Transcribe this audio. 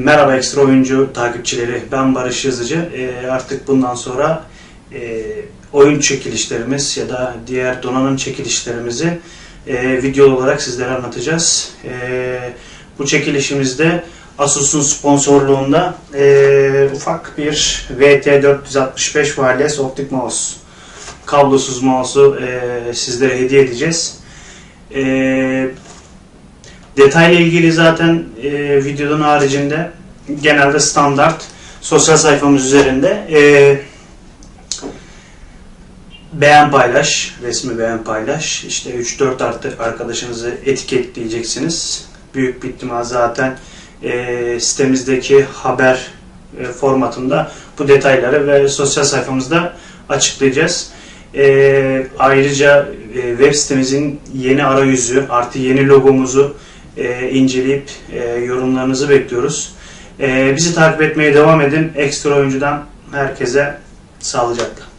Merhaba Ekstra Oyuncu takipçileri. Ben Barış Yazıcı. Ee, artık bundan sonra e, oyun çekilişlerimiz ya da diğer donanım çekilişlerimizi e, video olarak sizlere anlatacağız. E, bu çekilişimizde Asus'un sponsorluğunda e, ufak bir VT465 wireless optik mouse kablosuz mouse'u e, sizlere hediye edeceğiz. E, Detayla ilgili zaten e, videonun haricinde genelde standart sosyal sayfamız üzerinde e, beğen paylaş, resmi beğen paylaş. İşte 3-4 artı arkadaşınızı etiketleyeceksiniz. Büyük bir ihtimal zaten e, sitemizdeki haber e, formatında bu detayları ve sosyal sayfamızda açıklayacağız. E, ayrıca e, web sitemizin yeni arayüzü artı yeni logomuzu e, inceleyip e, yorumlarınızı bekliyoruz. E, bizi takip etmeye devam edin. Ekstra oyuncudan herkese sağlıcakla.